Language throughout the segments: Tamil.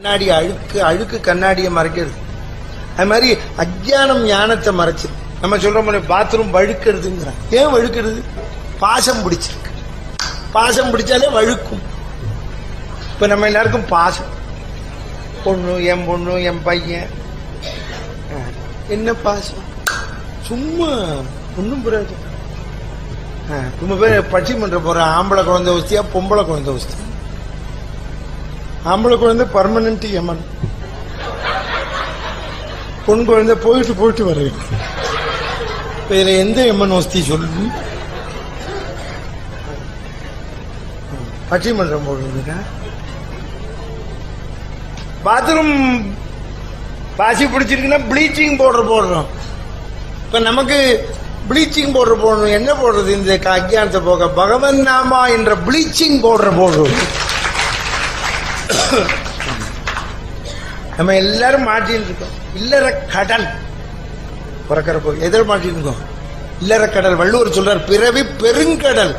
கண்ணாடி அழுக்கு அழுக்கு கண்ணாடியை மறைக்கிறது. அது மாதிரி அஜ்ஞானம் ஞானத்தை மறைச்சு நம்ம சொல்றோம் பாத்ரூம் வழுக்கிறதுங்கிறான் ஏன் வழுக்கிறது? பாசம் பிடிச்சிருக்கு. பாசம் பிடிச்சாலே வழுக்கும். இப்ப நம்ம எல்லாருக்கும் பாசம். பொண்ணு என் பொண்ணு என் பையன். என்ன பாசம்? சும்மா ஒன்றும் புரியாது. ரொம்ப பேர் பட்டிமன்றம் போற ஆம்பளை குழந்தை வசதியா பொம்பளை குழந்தை வசதி. ஆம்பளை குழந்தை பர்மனன்ட் எமன் பொன் குழந்தை போயிட்டு போயிட்டு வருது. வேற எந்த எம்மன் வசதி சொல்லு பட்டிமன்றம் போடுறதுக்கா பாத்ரூம் பாசி பிடிச்சிருக்குன்னா ப்ளீச்சிங் பவுடர் போடுறோம். இப்ப நமக்கு ப்ளீச்சிங் பவுடர் போடணும். என்ன போடுறது இந்த அஜ்ஞானத்தை போக பகவன் நாமா என்ற ப்ளீச்சிங் பவுடர் போடுறோம். நம்ம எல்லாரும் மாட்டின்னு இருக்கோம் இல்லற கடல். பிறக்கிறப்போ எதிர் மாட்டின்னு இருக்கோம் இல்லற கடல். வள்ளுவர் சொல்றார் பிறவி பெருங்கடல்.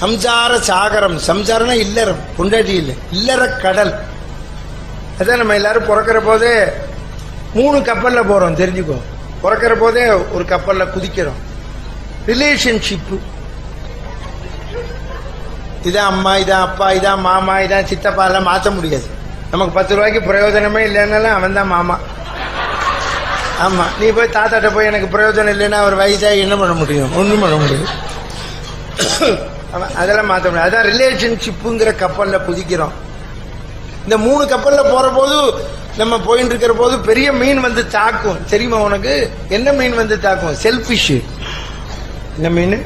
சம்சார சாகரம். சம்சாரம்னா இல்லறம். பொண்டாட்டி இல்லை. இல்லற கடல். அதான் நம்ம எல்லாரும் பிறக்கிற போதே மூணு கப்பல்ல போறோம் தெரிஞ்சுக்கோ. பிறக்கிற போதே ஒரு கப்பல்ல குதிக்கிறோம். ரிலேஷன்ஷிப்பு இதான் அம்மா இதான் அப்பா இதான் மாமா இதான் சித்தப்பா எல்லாம் மாற்ற முடியாது. நமக்கு பத்து ரூபாய்க்கு பிரயோஜனமே இல்லைன்னாலும் அவன் தான் மாமா. ஆமா நீ போய் தாத்தாட்ட போய் எனக்கு பிரயோஜனம் இல்லைன்னா அவர் வயசாகி என்ன பண்ண முடியும்? ஒன்றும் பண்ண முடியும் அதெல்லாம் மாற்ற முடியாது. அதான் ரிலேஷன்ஷிப்புங்கிற கப்பலில் புதிக்கிறோம் இந்த மூணு கப்பலில் போகிற போது நம்ம போயிட்டு இருக்கிற போது பெரிய மீன் வந்து தாக்கும். தெரியுமா உனக்கு? என்ன மீன் வந்து தாக்கும்? செல்ஃபிஷ் என்ன மீன்?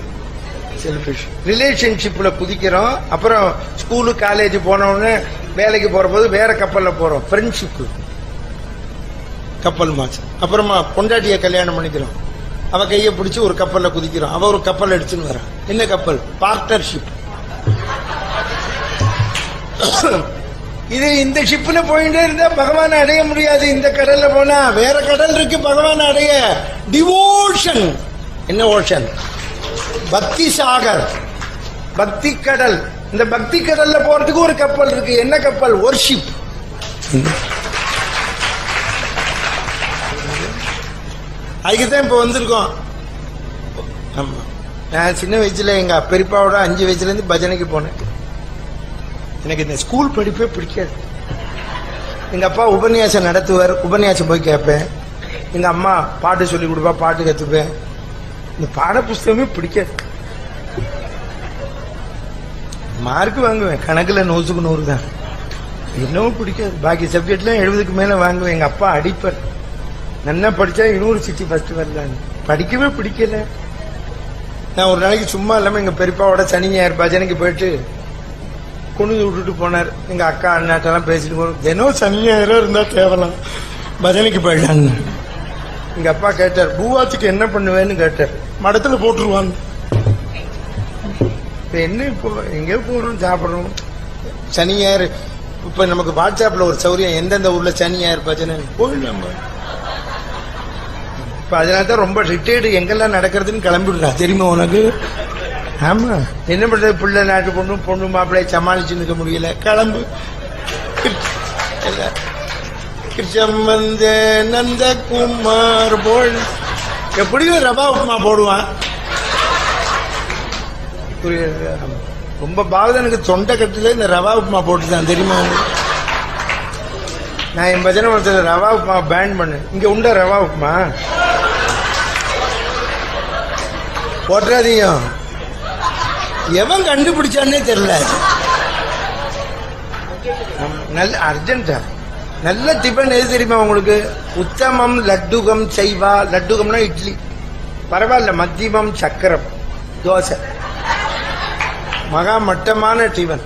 செல்ஃபிஷ் ரிலேஷன்ஷிப்ல குதிக்கிறோம். அப்புறம் ஸ்கூலு காலேஜ் போன வேலைக்கு போற போது வேற கப்பல்ல போறோம். ஃப்ரெண்ட்ஷிப் கப்பல் மாச்சு அப்புறமா பொண்டாட்டிய கல்யாணம் பண்ணிக்கிறோம். அவ கையை பிடிச்சி ஒரு கப்பல்ல குதிக்கிறோம். அவ ஒரு கப்பல் அடிச்சுன்னு வரான். என்ன கப்பல் பார்ட்னர்ஷிப் இது இந்த ஷிப்ல போயிட்டே இருந்தா பகவான் அடைய முடியாது. இந்த கடல்ல போனா வேற கடல் இருக்கு. பகவான் அடைய. டிவோஷன் என்ன ஓஷன் பக்தி சாகர் பக்தி கடல் இந்த பக்தி கடல்ல போறதுக்கு ஒரு கப்பல் இருக்கு. என்ன கப்பல்? ஒர்ஷிப் அதுக்குதான் இப்ப வந்திருக்கோம். ஆமா. நான் சின்ன வயசுல எங்க பெரியப்பாவோட அஞ்சு வயசுல இருந்து பஜனைக்கு போனேன். எனக்கு இந்த ஸ்கூல் படிப்பே பிடிக்காது. எங்க அப்பா உபன்யாசம் நடத்துவார். உபன்யாசம் போய் கேட்பேன். எங்க அம்மா பாட்டு சொல்லி கொடுப்பா பாட்டு கத்துப்பேன். இந்த பாட புஸ்தகமே பிடிக்காது. மார்க் வாங்குவேன். கணக்குல நூற்றுக்கு நூறு தான். என்னவும் பிடிக்காது. பாக்கி சப்ஜெக்ட்லாம் எழுபதுக்கு மேல வாங்குவேன். எங்க அப்பா அடிப்பர். நல்லா படிச்சா யூனிவர்சிட்டி ஃபர்ஸ்ட் வரலான்னு. படிக்கவே பிடிக்கல. நான் ஒரு நாளைக்கு சும்மா இல்லாம எங்க பெரியப்பாவோட சனி ஞாயிறு பஜனைக்கு போயிட்டு கொண்டு விட்டுட்டு போனார். எங்க அக்கா அண்ணாட்டெல்லாம் பேசிட்டு போறோம் தினம் சனி ஞாயிறு இருந்தா தேவலாம். பஜனைக்கு போயிடலான்னு. எங்க அப்பா கேட்டார் பூவாத்துக்கு என்ன பண்ணுவேன்னு கேட்டார். மடத்துல போட்டுருவாங்க. என்ன இப்போ எங்கேயோ போறோம் சாப்பிடுறோம். சனி ஞாயிறு இப்ப நமக்கு வாட்ஸ்அப்ல ஒரு சௌரியம் எந்தெந்த ஊர்ல சனி ஞாயிறு பஜனை போயிடலாம்? இப்ப அதனால தான் ரொம்ப ரிட்டையர்டு எங்கெல்லாம் நடக்கிறதுன்னு கிளம்பிடுறா தெரியுமா உனக்கு? ஆமா. என்ன பண்றது பிள்ளை நாட்டு பொண்ணு பொண்ணு மாப்பிள்ளைய சமாளிச்சு நிற்க முடியல. கிளம்பு. கிருஷ்ணம் வந்து நந்த குமார் போல். எப்படியும் ரவா உப்புமா போடுவான். புரியுது? ரொம்ப ரொம்ப பாவதனுக்கு தொண்டை கட்டில இந்த ரவா உப்புமா போட்டுதான் தெரியுமா? நான் என் பஜனை ஒருத்தர் ரவா உப்புமா பேன் பண்ணு. இங்க உண்டா ரவா உப்புமா போட்டுறாதீங்க. எவன் கண்டுபிடிச்சான்னே தெரியல. நல்ல அர்ஜென்டா. நல்ல டிஃபன் எது தெரியுமா உங்களுக்கு? உத்தமம் லட்டுகம் செய்வா. லட்டுகம்னா இட்லி. பரவாயில்ல மத்தியமம் சக்கரம் தோசை. மகா மட்டமான டிஃபன்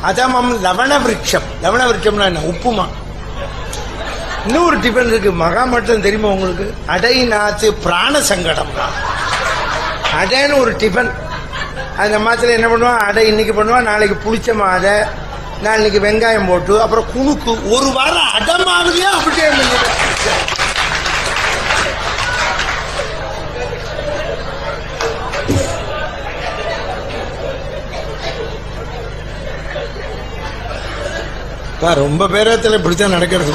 அதமம் லவண விரட்சம். லவண விரட்சம்னா என்ன? உப்புமா. இன்னொரு டிஃபன் இருக்கு. மகா மட்டம் தெரியுமா உங்களுக்கு? அடை நாத்து பிராண சங்கடம் அடைன்னு ஒரு டிஃபன் அந்த மாதத்தில் என்ன பண்ணுவான்? அடை இன்னைக்கு பண்ணுவான் நாளைக்கு புளிச்ச மாதை. நான் இன்னைக்கு வெங்காயம் போட்டு அப்புறம் குணுக்கு ஒரு வாரம் அடமாவதையா அப்படியே ரொம்ப பேரத்தில் இப்படித்தான் நடக்கிறது.